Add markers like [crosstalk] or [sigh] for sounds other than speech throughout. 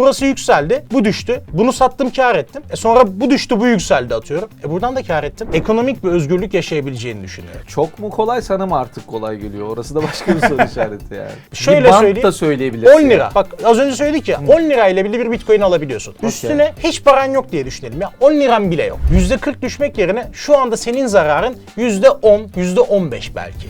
Burası yükseldi, bu düştü. Bunu sattım, kar ettim. E sonra bu düştü, bu yükseldi atıyorum. E buradan da kar ettim. Ekonomik bir özgürlük yaşayabileceğini düşünüyorum. Çok mu kolay sana mı artık kolay geliyor? Orası da başka bir soru [laughs] işareti yani. Şöyle bir söyleyeyim. da söyleyebilirsin. 10 lira. Bak az önce söyledik ya 10 lirayla bile bir bitcoin alabiliyorsun. Üstüne hiç paran yok diye düşünelim ya. 10 liran bile yok. %40 düşmek yerine şu anda senin zararın %10, %15 belki.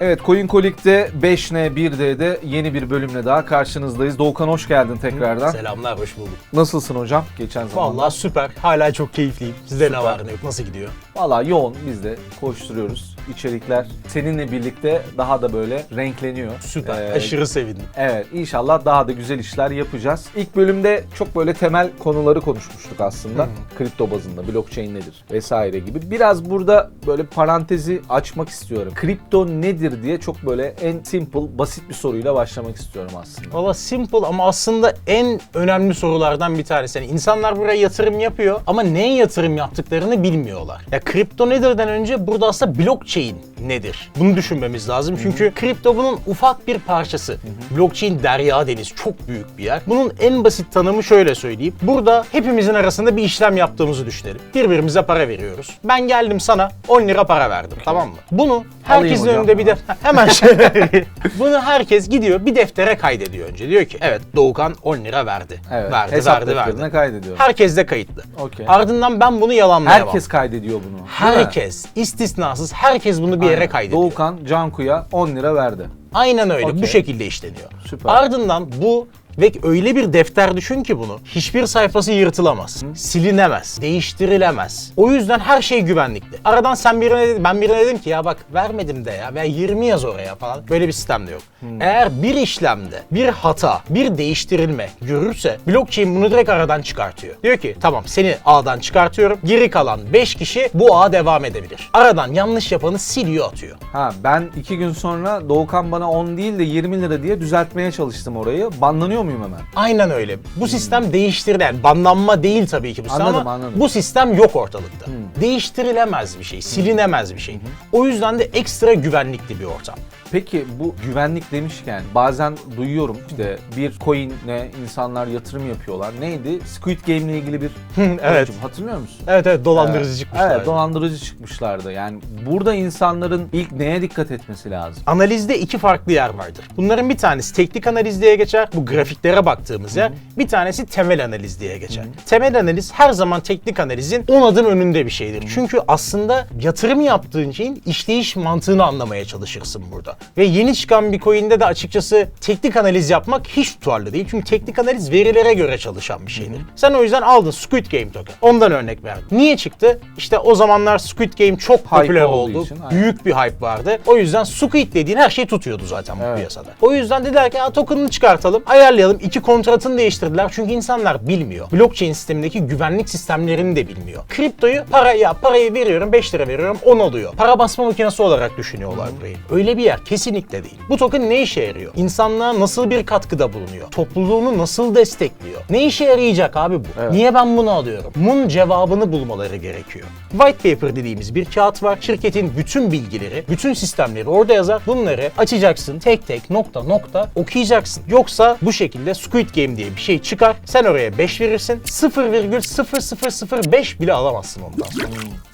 Evet CoinColic'te 5N 1D'de yeni bir bölümle daha karşınızdayız. Doğukan hoş geldin tekrardan. Selamlar, hoş bulduk. Nasılsın hocam geçen zaman? Vallahi süper. Hala çok keyifliyim. Sizde ne var ne yok? Nasıl gidiyor? Vallahi yoğun biz de koşturuyoruz. İçerikler seninle birlikte daha da böyle renkleniyor. Süper. Ee, Aşırı sevindim. Evet inşallah daha da güzel işler yapacağız. İlk bölümde çok böyle temel konuları konuşmuştuk aslında. Kripto bazında blockchain nedir vesaire gibi. Biraz burada böyle parantezi açmak istiyorum. Kripto nedir diye çok böyle en simple basit bir soruyla başlamak istiyorum aslında. Valla simple ama aslında en önemli sorulardan bir tanesi. Yani insanlar buraya yatırım yapıyor ama neye yatırım yaptıklarını bilmiyorlar. Ya kripto nedirden önce burada aslında blockchain nedir? Bunu düşünmemiz lazım. Çünkü kripto bunun ufak bir parçası. Blockchain derya deniz çok büyük bir yer. Bunun en basit tanımı şöyle söyleyeyim. Burada hepimizin arasında bir işlem yaptığımızı düşünelim. Birbirimize para veriyoruz. Ben geldim sana 10 lira para verdim tamam mı? Bunu herkesin önünde bir de hemen şöyle. [laughs] Bunu herkes gidiyor bir deftere kaydediyor önce. Diyor ki evet Doğukan 10 lira verdi. Evet. Verdi, hesap verdi, verdi. kaydediyorum. Herkes de kayıtlı. Okey. Ardından ben bunu yalanlayamam. Herkes kaydediyor bunu. Herkes, istisnasız herkes bunu bir yere Aynen. kaydediyor. Doğukan Canku'ya 10 lira verdi. Aynen öyle. Okey. Bu şekilde işleniyor. Süper. Ardından bu ve öyle bir defter düşün ki bunu. Hiçbir sayfası yırtılamaz. Silinemez. Değiştirilemez. O yüzden her şey güvenlikli. Aradan sen birine ben birine dedim ki ya bak vermedim de ya veya 20 yaz oraya falan. Böyle bir sistem de yok. Eğer bir işlemde bir hata, bir değiştirilme görürse blockchain bunu direkt aradan çıkartıyor. Diyor ki tamam seni ağdan çıkartıyorum. Geri kalan 5 kişi bu ağa devam edebilir. Aradan yanlış yapanı siliyor atıyor. Ha ben iki gün sonra Doğukan bana 10 değil de 20 lira diye düzeltmeye çalıştım orayı. Banlanıyor muyum hemen? Aynen öyle. Bu sistem değiştirilen, banlanma değil tabii ki bu sistem Anladım, ama anladım. bu sistem yok ortalıkta. Değiştirilemez bir şey, silinemez bir şey. O yüzden de ekstra güvenlikli bir ortam. Peki bu güvenlik demişken bazen duyuyorum işte bir coin'e insanlar yatırım yapıyorlar. Neydi? Squid Game ile ilgili bir [laughs] evet. hatırlıyor musun? Evet evet dolandırıcı Evet, çıkmışlar. Evet dolandırıcı çıkmışlardı. Yani burada insanların ilk neye dikkat etmesi lazım? Analizde iki farklı yer vardır. Bunların bir tanesi teknik analiz diye geçer. Bu grafiklere baktığımız yer. Bir tanesi temel analiz diye geçer. Temel analiz her zaman teknik analizin 10 adım önünde bir şeydir. Çünkü aslında yatırım yaptığın şeyin işleyiş mantığını anlamaya çalışırsın burada. Ve yeni çıkan bir coin'de de açıkçası teknik analiz yapmak hiç tutarlı değil. Çünkü teknik analiz verilere göre çalışan bir şeydir. Sen o yüzden aldın Squid Game token. Ondan örnek verdim. Niye çıktı? İşte o zamanlar Squid Game çok popüler olduğu oldu. için, aynen. Büyük bir hype vardı. O yüzden Squid dediğin her şey tutuyordu zaten bu Evet. piyasada. O yüzden dediler ki "Aa, token'ını çıkartalım, ayarlayalım. İki kontratını değiştirdiler. Çünkü insanlar bilmiyor. Blockchain sistemindeki güvenlik sistemlerini de bilmiyor. Kriptoyu para ya parayı veriyorum 5 lira veriyorum 10 oluyor. Para basma makinesi olarak düşünüyorlar burayı. Öyle bir yer kesinlikle değil. Bu token ne işe yarıyor? İnsanlığa nasıl bir katkıda bulunuyor? Topluluğunu nasıl destekliyor? Ne işe yarayacak abi bu? Evet. Niye ben bunu alıyorum? Bunun cevabını bulmaları gerekiyor. White paper dediğimiz bir kağıt var. Şirketin bütün bilgileri, bütün sistemleri orada yazar. Bunları açacaksın tek tek nokta nokta okuyacaksın. Yoksa bu şekilde Squid Game diye bir şey çıkar. Sen oraya 5 verirsin. 0,0005 bile alamazsın ondan sonra.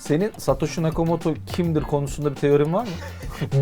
Senin Satoshi Nakamoto kimdir konusunda bir teorin var mı?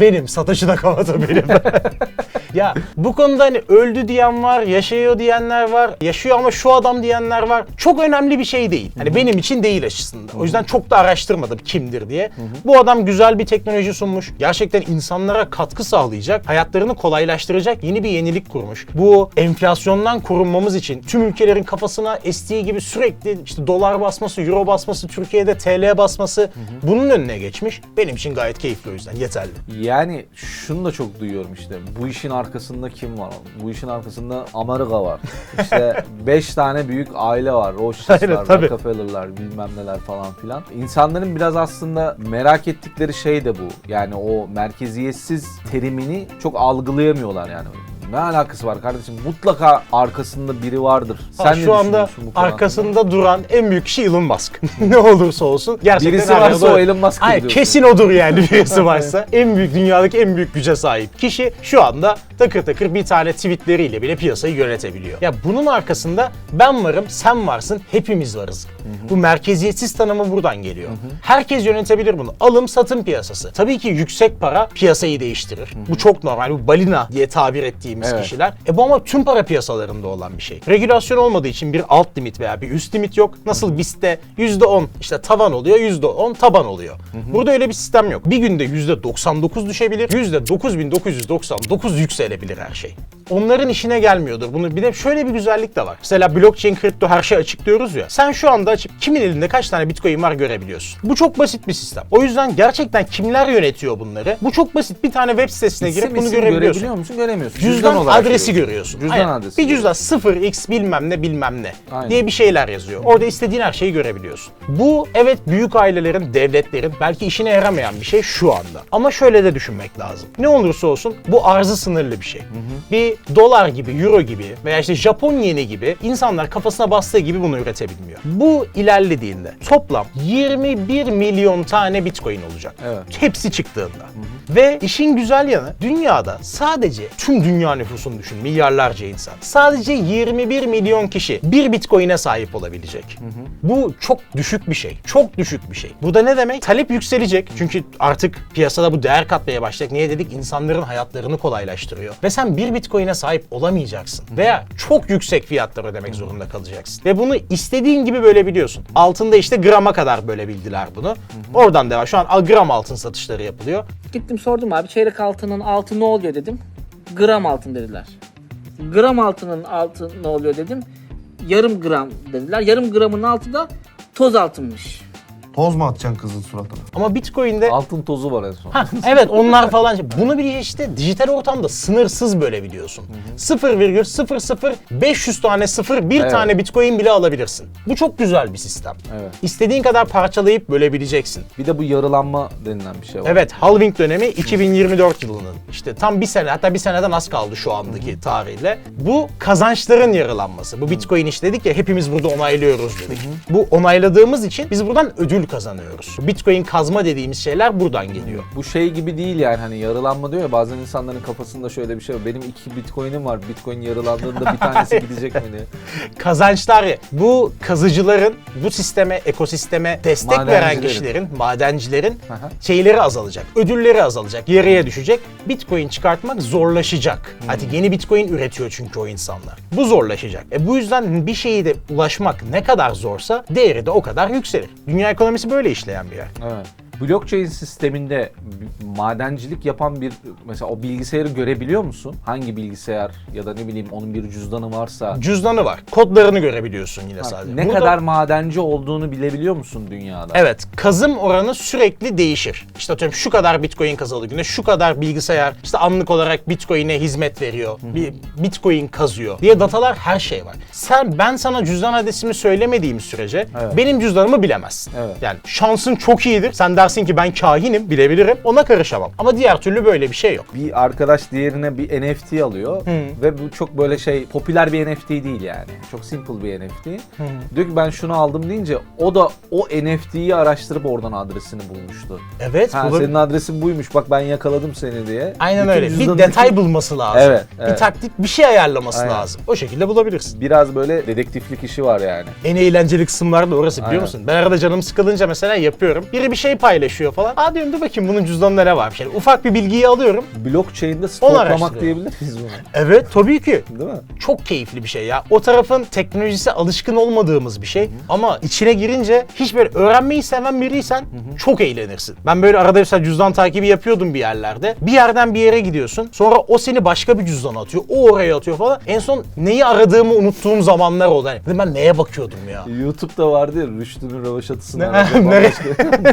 benim Satoshi Nakamoto benim. [laughs] ya bu konuda hani öldü diyen var, yaşıyor diyenler var, yaşıyor ama şu adam diyenler var. Çok önemli bir şey değil. Hani benim için değil açısından. O yüzden çok da araştırmadım kimdir diye. Bu adam güzel bir teknoloji sunmuş. Gerçekten insanlara katkı sağlayacak, hayatlarını kolaylaştıracak yeni bir yenilik kurmuş. Bu enflasyondan korunmamız için tüm ülkelerin kafasına estiği gibi sürekli işte dolar basması, euro basması, Türkiye'de TL basması bunun önüne geçmiş. Benim için gayet keyifli o yüzden yeterli. Yani şunu da çok duyuyorum işte. Bu işin arkasında kim var? Bu işin arkasında Amerika var. İşte [laughs] 5 tane büyük aile var. Rothschild'lar. Rockefeller'lar, bilmem neler falan filan. İnsanların biraz aslında merak ettikleri şey de bu. Yani o merkeziyetsiz terimini çok algılayamıyorlar yani. Ne alakası var kardeşim? Mutlaka arkasında biri vardır. Sen Ha, ne şu anda bu arkasında duran en büyük kişi Elon Musk. [laughs] ne olursa olsun. Gerçekten Birisi varsa o Elon Musk'tır Hayır, diyorsun. kesin odur yani birisi [laughs] varsa. en büyük dünyadaki en büyük güce sahip kişi şu anda takır takır bir tane tweetleriyle bile piyasayı yönetebiliyor. Ya bunun arkasında ben varım, sen varsın, hepimiz varız. Bu merkeziyetsiz tanımı buradan geliyor. Herkes yönetebilir bunu. Alım satım piyasası. Tabii ki yüksek para piyasayı değiştirir. Bu çok normal. Bu balina diye tabir ettiğimiz Evet. kişiler. E bu ama tüm para piyasalarında olan bir şey. Regülasyon olmadığı için bir alt limit veya bir üst limit yok. Nasıl BIST'te %10 işte tavan oluyor, %10 taban oluyor. Burada öyle bir sistem yok. Bir günde %99 düşebilir, %9999 yükselebilir her şey. Onların işine gelmiyordur. Bunu bir de şöyle bir güzellik de var. Mesela blockchain, kripto her şey açıklıyoruz ya. Sen şu anda açıp kimin elinde kaç tane bitcoin var görebiliyorsun. Bu çok basit bir sistem. O yüzden gerçekten kimler yönetiyor bunları? Bu çok basit. Bir tane web sitesine girip İsim bunu isim görebiliyorsun. görebiliyor musun? Göremiyorsun. Cüzdan, olarak adresi görüyorsun. görüyorsun. Cüzdan Aynen. adresi. Bir cüzdan 0x bilmem ne bilmem ne Aynen. diye bir şeyler yazıyor. Orada istediğin her şeyi görebiliyorsun. Bu evet büyük ailelerin, devletlerin belki işine yaramayan bir şey şu anda. Ama şöyle de düşünmek lazım. Ne olursa olsun bu arzı sınırlı bir şey. Bir dolar gibi, euro gibi veya işte Japon yeni gibi insanlar kafasına bastığı gibi bunu üretebilmiyor. Bu ilerlediğinde toplam 21 milyon tane bitcoin olacak. Evet. Hepsi çıktığında. Ve işin güzel yanı dünyada sadece tüm dünya nüfusunu düşün milyarlarca insan. Sadece 21 milyon kişi bir bitcoin'e sahip olabilecek. Bu çok düşük bir şey. Çok düşük bir şey. Bu da ne demek? Talep yükselecek. Çünkü artık piyasada bu değer katmaya başlayacak. Niye dedik? İnsanların hayatlarını kolaylaştırıyor. Ve sen bir bitcoin'e sahip olamayacaksın. Veya çok yüksek fiyatlar ödemek zorunda kalacaksın. Ve bunu istediğin gibi bölebiliyorsun. Altında işte grama kadar bölebildiler bunu. Oradan devam. Şu an gram altın satışları yapılıyor. Gittim sordum abi çeyrek altının altı ne oluyor dedim. Gram altın dediler. Gram altının altı ne oluyor dedim. Yarım gram dediler. Yarım gramın altı da toz altınmış. Toz mu atacaksın kızın suratına? Ama Bitcoin'de Altın tozu var en son. Ha, evet onlar falan. Bunu bir işte dijital ortamda sınırsız bölebiliyorsun. 0,00 tane sıfır bir Evet. tane bitcoin bile alabilirsin. Bu çok güzel bir sistem. Evet. İstediğin kadar parçalayıp bölebileceksin. Bir de bu yarılanma denilen bir şey var. Evet halving dönemi 2024 yılının. İşte tam bir sene hatta bir seneden az kaldı şu andaki tarihle. Bu kazançların yarılanması. Bu bitcoin iş dedik ya hepimiz burada onaylıyoruz dedik. Bu onayladığımız için biz buradan ödül kazanıyoruz. Bitcoin kazma dediğimiz şeyler buradan geliyor. Bu şey gibi değil yani hani yarılanma diyor ya bazen insanların kafasında şöyle bir şey var. Benim iki bitcoin'im var. Bitcoin yarılandığında bir tanesi gidecek mi diye. [laughs] kazançlar bu kazıcıların bu sisteme ekosisteme destek veren Madencilerin. kişilerin madencilerin Aha. şeyleri azalacak ödülleri azalacak yarıya düşecek bitcoin çıkartmak zorlaşacak artık yeni bitcoin üretiyor çünkü o insanlar bu zorlaşacak e bu yüzden bir şeyi de ulaşmak ne kadar zorsa değeri de o kadar yükselir dünya ekonomisi böyle işleyen bir yer Evet. Blockchain sisteminde madencilik yapan bir mesela o bilgisayarı görebiliyor musun? Hangi bilgisayar ya da ne bileyim onun bir cüzdanı varsa cüzdanı var kodlarını görebiliyorsun yine sadece ne Burada- kadar madenci olduğunu bilebiliyor musun dünyada? Evet, kazım oranı sürekli değişir. İşte atıyorum şu kadar bitcoin kazıldı günde, şu kadar bilgisayar işte anlık olarak bitcoin'e hizmet veriyor, bir bitcoin kazıyor diye datalar her şey var. Sen ben sana cüzdan adresimi söylemediğim sürece Evet. benim cüzdanımı bilemezsin. Evet. Yani şansın çok iyidir. Sen dersin ki ben kahinim, bilebilirim. Ona karışamam. Ama diğer türlü böyle bir şey yok. Bir arkadaş diğerine bir NFT alıyor ve bu çok böyle şey popüler bir NFT değil yani. Çok simple bir NFT. Diyor ki ben şunu aldım deyince o da o NFT'yi araştırıp oradan adresini bulmuştu. Evet, Ha, bu senin adresin buymuş bak ben yakaladım seni diye. Aynen Bütün öyle. Bir detay bulması lazım. Evet, Bir evet. taktik, bir şey ayarlaması Aynen. lazım. O şekilde bulabilirsin. Biraz böyle dedektiflik işi var yani. En eğlenceli kısımlar da orası biliyor Aynen. musun? Ben arada canım sıkılınca mesela yapıyorum. Biri bir şey paylaşıyor falan. Aa diyorum dur bakayım bunun cüzdanında ne varmış. Yani ufak bir bilgiyi alıyorum. Blockchain'de stoklamak diyebilir miyiz bunu? Evet tabii ki. Değil mi? Çok keyifli bir şey ya. O tarafın teknolojisi alışkın olmadığımız bir şey. Ama içine girince hiç böyle öğrenmeyi seven biriysen çok eğlenirsin. Ben böyle arada mesela cüzdan takibi yapıyordum bir yerlerde. Bir yerden bir yere gidiyorsun. Sonra o seni başka bir cüzdana atıyor. O oraya atıyor falan. En son neyi aradığımı unuttuğum zamanlar oldu. Hani ben neye bakıyordum ya? YouTube'da vardı ya Rüştü'nün rövaşatısını Ne- aradı. [laughs] Nere- Bambaşka- [laughs]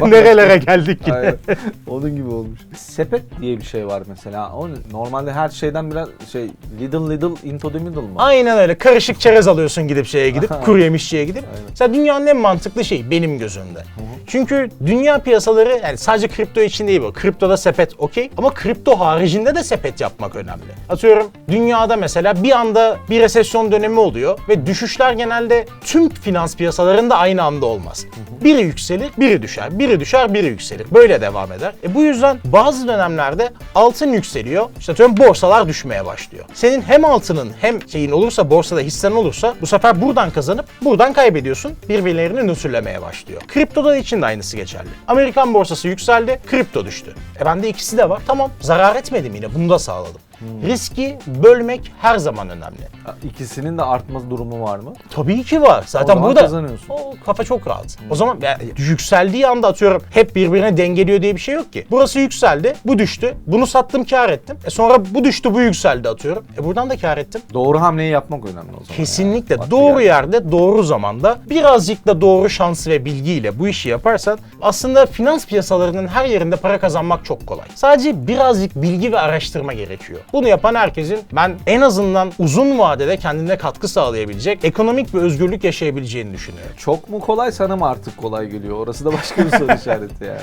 Nerelere geldik yine. Aynen. [laughs] Onun gibi olmuş. Sepet diye bir şey var mesela. O normalde her şeyden biraz şey little little into the middle mı? Aynen öyle. Karışık çerez alıyorsun gidip şeye gidip, kuru yemişçiye gidip. Mesela dünyanın en mantıklı şeyi benim gözümde. Çünkü dünya piyasaları yani sadece kripto için değil bu. Kriptoda sepet okey ama kripto haricinde de sepet yapmak önemli. Atıyorum dünyada mesela bir anda bir resesyon dönemi oluyor ve düşüşler genelde tüm finans piyasalarında aynı anda olmaz. Biri yükselir, biri düşer, biri düşer, biri biri yükselir. Böyle devam eder. E bu yüzden bazı dönemlerde altın yükseliyor. İşte atıyorum borsalar düşmeye başlıyor. Senin hem altının hem şeyin olursa borsada hissen olursa bu sefer buradan kazanıp buradan kaybediyorsun. Birbirlerini nötrlemeye başlıyor. Kriptoda için de aynısı geçerli. Amerikan borsası yükseldi, kripto düştü. E bende ikisi de var. Tamam zarar etmedim yine bunu da sağladım. Riski bölmek her zaman önemli. İkisinin de artma durumu var mı? Tabii ki var. Zaten zaman burada kazanıyorsun. o kafa çok rahat. O zaman ya, yükseldiği anda atıyorum hep birbirine dengeliyor diye bir şey yok ki. Burası yükseldi, bu düştü. Bunu sattım kar ettim. E sonra bu düştü, bu yükseldi atıyorum. E buradan da kar ettim. Doğru hamleyi yapmak önemli o zaman. Kesinlikle yani. Doğru geldi. yerde, doğru zamanda birazcık da doğru şans ve bilgiyle bu işi yaparsan aslında finans piyasalarının her yerinde para kazanmak çok kolay. Sadece birazcık bilgi ve araştırma gerekiyor. Bunu yapan herkesin ben en azından uzun vadede kendine katkı sağlayabilecek, ekonomik bir özgürlük yaşayabileceğini düşünüyorum. Çok mu kolay sana mı artık kolay geliyor? Orası da başka bir soru [laughs] işareti yani.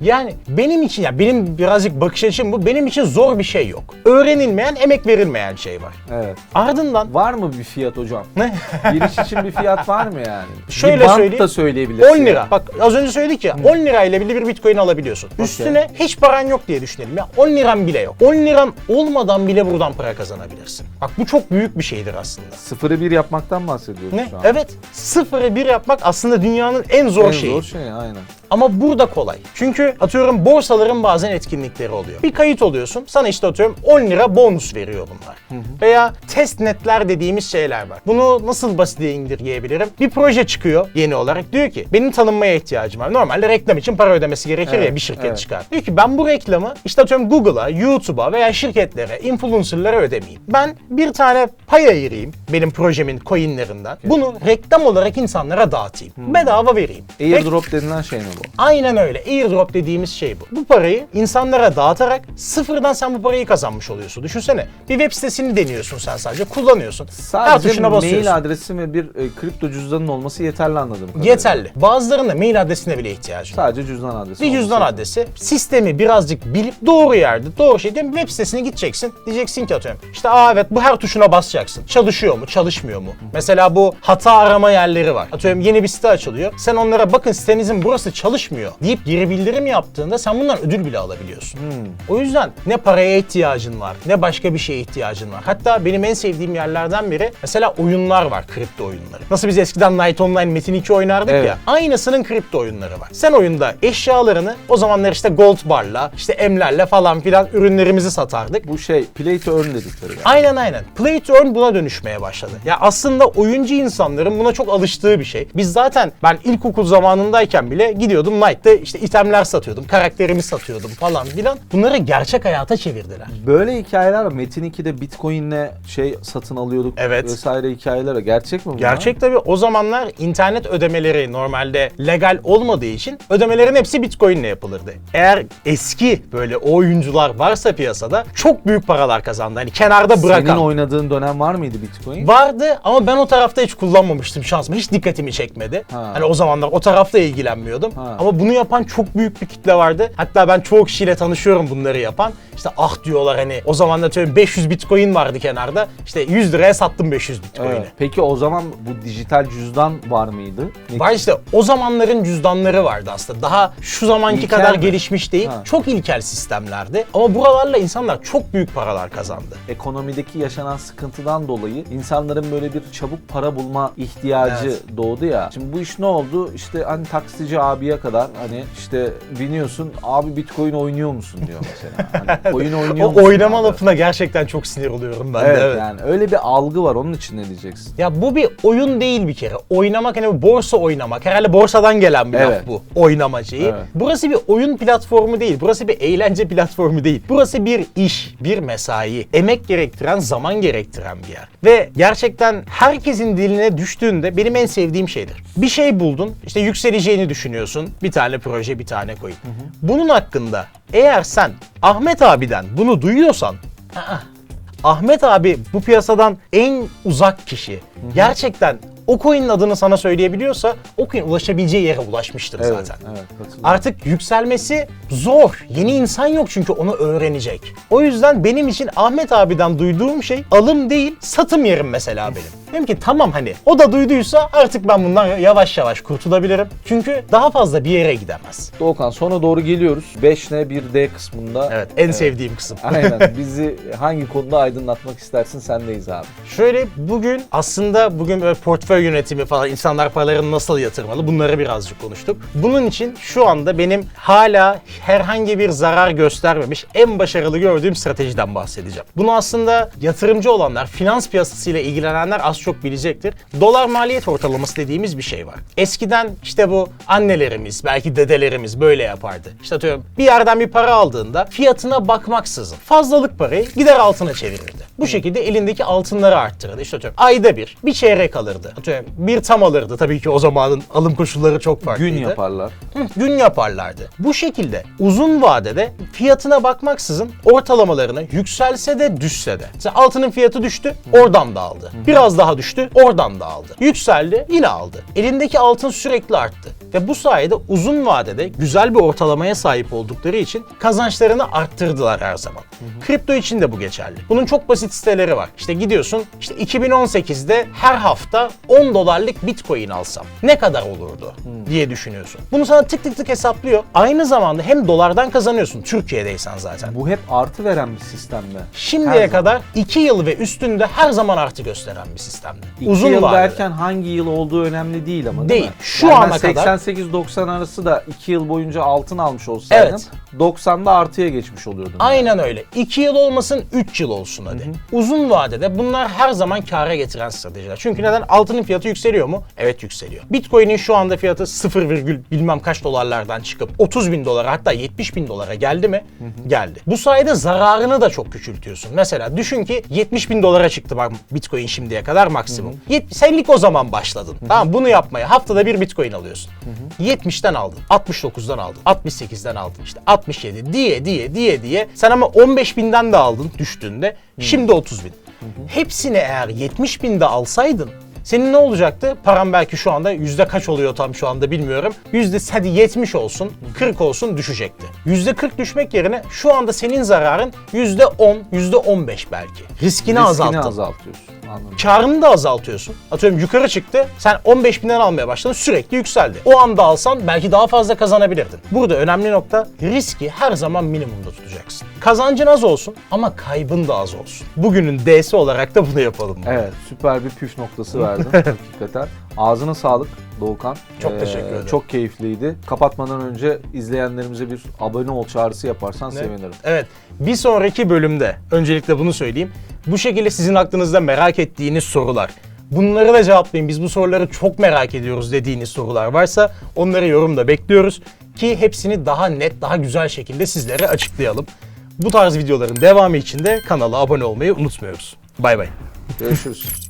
Yani benim için ya benim birazcık bakış açım bu. Benim için zor bir şey yok. Öğrenilmeyen, emek verilmeyen şey var. Evet. Ardından Var mı bir fiyat hocam? ne? [laughs] Giriş için bir fiyat var mı yani? Şöyle bir söyleyeyim. da söyleyebilirsin. 10 lira. yani. Bak az önce söyledik ya 10 lirayla bile bir bitcoin alabiliyorsun. Üstüne hiç paran yok diye düşünelim ya. 10 liram bile yok. 10 liram olmadan bile buradan para kazanabilirsin. Bak bu çok büyük bir şeydir aslında. Sıfırı bir yapmaktan bahsediyoruz Ne? şu an. Evet. Sıfırı bir yapmak aslında dünyanın en zor En şeyi. zor şey aynen. Ama burada kolay. Çünkü atıyorum borsaların bazen etkinlikleri oluyor. Bir kayıt oluyorsun. Sana işte atıyorum 10 lira bonus veriyor bunlar. Veya test netler dediğimiz şeyler var. Bunu nasıl basite indirgeyebilirim? Bir proje çıkıyor yeni olarak. Diyor ki benim tanınmaya ihtiyacım var. Normalde reklam için para ödemesi gerekir Evet, ya bir şirket evet. çıkar. Diyor ki ben bu reklamı işte atıyorum Google'a, YouTube'a veya şirketlere, influencerlara ödemeyeyim. Ben bir tane pay ayırayım benim projemin coinlerinden. Bunu reklam olarak insanlara dağıtayım. Bedava vereyim. Rek- Airdrop denilen şey mi bu? Aynen öyle. Airdrop dediğimiz şey bu. Bu parayı insanlara dağıtarak sıfırdan sen bu parayı kazanmış oluyorsun. Düşünsene. Bir web sitesini deniyorsun sen sadece. Kullanıyorsun. Her Sadece tuşuna basıyorsun. mail adresi ve bir e, kripto cüzdanın olması yeterli anladım. kadarıyla. Yeterli. Bazılarının da mail adresine bile ihtiyacı var. Sadece cüzdan adresi. Bir cüzdan olması adresi, sistemi birazcık bilip doğru yerde, doğru şey değil mi? Web sitesine gideceksin. Diyeceksin ki atıyorum. İşte aa evet bu her tuşuna basacaksın. Çalışıyor mu, çalışmıyor mu? Mesela bu hata arama yerleri var. Atıyorum yeni bir site açılıyor. Sen onlara bakın sitenizin burası çalışmıyor deyip geri bildirim yaptığında sen bundan ödül bile alabiliyorsun. O yüzden ne paraya ihtiyacın var, ne başka bir şeye ihtiyacın var. Hatta benim en sevdiğim yerlerden biri mesela oyunlar var, kripto oyunları. Nasıl biz eskiden Night Online Metin 2 oynardık Evet. ya. Aynısının kripto oyunları var. Sen oyunda eşyalarını o zamanlar işte gold barla, işte emlerle falan filan ürünlerimizi satardık. Bu şey play to earn dedikleri yani. Aynen aynen. Play to earn buna dönüşmeye başladı. Ya aslında oyuncu insanların buna çok alıştığı bir şey. Biz zaten ben ilkokul zamanındayken bile gidiyordum Night'ta işte itemler satıyordum, karakterimi satıyordum falan filan. Bunları gerçek hayata çevirdiler. Böyle hikayeler var. Metin 2'de Bitcoin'le şey satın alıyorduk Evet. vesaire hikayeler. Gerçek mi bunlar? Gerçek tabii o zamanlar internet ödemeleri normalde legal olmadığı için ödemelerin hepsi Bitcoin ile yapılırdı. Eğer eski böyle oyuncular varsa piyasada çok büyük paralar kazandı. Hani kenarda bırakan. Senin oynadığın dönem var mıydı Bitcoin? Vardı ama ben o tarafta hiç kullanmamıştım şansıma. Hiç dikkatimi çekmedi. Ha. Hani o zamanlar o tarafta ilgilenmiyordum. Ha. Ama bunu yapan çok büyük bir kitle vardı. Hatta ben çoğu kişiyle tanışıyorum bunları yapan. İşte ah diyorlar hani o zaman da diyorum 500 bitcoin vardı kenarda. İşte 100 liraya sattım 500 bitcoin'i. Evet. Peki o zaman bu dijital cüzdan var mıydı? Ne- Var işte o zamanların cüzdanları vardı aslında. Daha şu zamanki İlkel kadar mi? gelişmiş değil. Ha. Çok ilkel sistemlerdi. Ama buralarla insanlar çok büyük paralar kazandı. Ekonomideki yaşanan sıkıntıdan dolayı insanların böyle bir çabuk para bulma ihtiyacı doğdu ya. Şimdi bu iş ne oldu? İşte hani taksici abiye kadar hani işte biniyorsun abi bitcoin oynuyor musun diyor mesela. Hani [laughs] oyun oynuyor O musun oynama abi? lafına gerçekten çok sinir oluyorum ben Evet, de. Evet. yani öyle bir algı var onun için ne diyeceksin? Ya bu bir oyun değil bir kere. Oynamak hani borsa oynamak. Herhalde borsadan gelen bir Evet. laf bu. Oynama şeyi. Evet. Burası bir oyun platformu değil. Burası bir eğlence platformu değil. Burası bir iş, bir mesai. Emek gerektiren, zaman gerektiren bir yer. Ve gerçekten herkesin diline düştüğünde benim en sevdiğim şeydir. Bir şey buldun, işte yükseleceğini düşünüyorsun. Bir tane proje, bir tane coin. Bunun hakkında eğer sen Ahmet abiden bunu duyuyorsan, aa, Ahmet abi bu piyasadan en uzak kişi. Gerçekten o coin'in adını sana söyleyebiliyorsa o coin ulaşabileceği yere ulaşmıştır Evet, zaten. evet. Artık yükselmesi zor. Yeni insan yok çünkü onu öğrenecek. O yüzden benim için Ahmet abiden duyduğum şey alım değil, satım yerim mesela benim. Dedim ki tamam hani o da duyduysa artık ben bundan yavaş yavaş kurtulabilirim. Çünkü daha fazla bir yere gidemez. Doğukan sona doğru geliyoruz. 5N 1D kısmında. Evet en sevdiğim kısım. [laughs] Aynen. [laughs] Bizi hangi konuda aydınlatmak istersin sendeyiz abi. Şöyle bugün aslında bugün böyle portföy yönetimi falan insanlar paralarını nasıl yatırmalı bunları birazcık konuştuk. Bunun için şu anda benim hala herhangi bir zarar göstermemiş en başarılı gördüğüm stratejiden bahsedeceğim. Bunu aslında yatırımcı olanlar, finans piyasasıyla ilgilenenler az çok bilecektir. Dolar maliyet ortalaması dediğimiz bir şey var. Eskiden işte bu annelerimiz, belki dedelerimiz böyle yapardı. İşte atıyorum bir yerden bir para aldığında fiyatına bakmaksızın fazlalık parayı gider altına çevirirdi. Bu şekilde elindeki altınları arttırırdı. İşte atıyorum ayda bir, bir çeyrek alırdı. Atıyorum bir tam alırdı. Tabii ki o zamanın alım koşulları çok farklıydı. Gün yaparlar. Hı, gün yaparlardı. Bu şekilde uzun vadede fiyatına bakmaksızın ortalamalarını yükselse de düşse de. Mesela altının fiyatı düştü, oradan da aldı. Biraz daha düştü, oradan da aldı. Yükseldi, yine aldı. Elindeki altın sürekli arttı. Ve bu sayede uzun vadede güzel bir ortalamaya sahip oldukları için kazançlarını arttırdılar her zaman. Kripto için de bu geçerli. Bunun çok basit siteleri var. İşte gidiyorsun, işte 2018'de her hafta 10 dolarlık bitcoin alsam ne kadar olurdu diye düşünüyorsun. Bunu sana tık tık tık hesaplıyor. Aynı zamanda hem dolardan kazanıyorsun Türkiye'deysen zaten. Bu hep artı veren bir sistem mi? Şimdiye Her kadar 2 yıl ve üstünde her zaman artı gösteren bir sistemdi. İki Uzun yıl vadede. derken hangi yıl olduğu önemli değil ama değil, Değil. mi? Şu Yani ana kadar- 88-90 arası da 2 yıl boyunca altın almış olsaydım Evet. 90'da artıya geçmiş oluyordum. Aynen öyle. 2 yıl olmasın 3 yıl olsun hadi. Uzun vadede bunlar her zaman kâra getiren stratejiler. Çünkü neden? Altının fiyatı yükseliyor mu? Evet yükseliyor. Bitcoin'in şu anda fiyatı 0, virgül bilmem kaç dolarlardan çıkıp 30 bin dolara hatta 70 bin dolara geldi mi? Geldi. Bu sayede zararını da çok küçültüyorsun. Mesela düşün ki 70 bin dolara çıktı bak Bitcoin şimdiye kadar maksimum. Yet- Senlik o zaman başladın. Tamam bunu yapmaya. Haftada bir Bitcoin alıyorsun. 70'ten aldın. 69'dan aldın. 68'den aldın. işte 67 diye diye diye diye. Sen ama 15 binden de aldın düştüğünde. Şimdi 30 bin. Hepsini eğer 70 binde alsaydın senin ne olacaktı? Param belki şu anda yüzde kaç oluyor tam şu anda bilmiyorum. Yüzde hadi 70 olsun, 40 olsun düşecekti. Yüzde 40 düşmek yerine şu anda senin zararın yüzde 10, yüzde 15 belki. Riskini, Riskini azalttın. azaltıyorsun. Anladım. Karını da azaltıyorsun. Atıyorum yukarı çıktı. Sen 15 binden almaya başladın sürekli yükseldi. O anda alsan belki daha fazla kazanabilirdin. Burada önemli nokta riski her zaman minimumda tutacaksın. Kazancın az olsun ama kaybın da az olsun. Bugünün D'si olarak da bunu yapalım. Evet süper bir püf noktası verdin [laughs] hakikaten. Ağzına sağlık Doğukan. Ee, Çok teşekkür ederim. Çok keyifliydi. Kapatmadan önce izleyenlerimize bir abone ol çağrısı yaparsan sevinirim. Evet. Bir sonraki bölümde öncelikle bunu söyleyeyim. Bu şekilde sizin aklınızda merak ettiğiniz sorular. Bunları da cevaplayın. Biz bu soruları çok merak ediyoruz dediğiniz sorular varsa onları yorumda bekliyoruz ki hepsini daha net, daha güzel şekilde sizlere açıklayalım. Bu tarz videoların devamı için de kanala abone olmayı unutmuyoruz. Bay bay. Görüşürüz.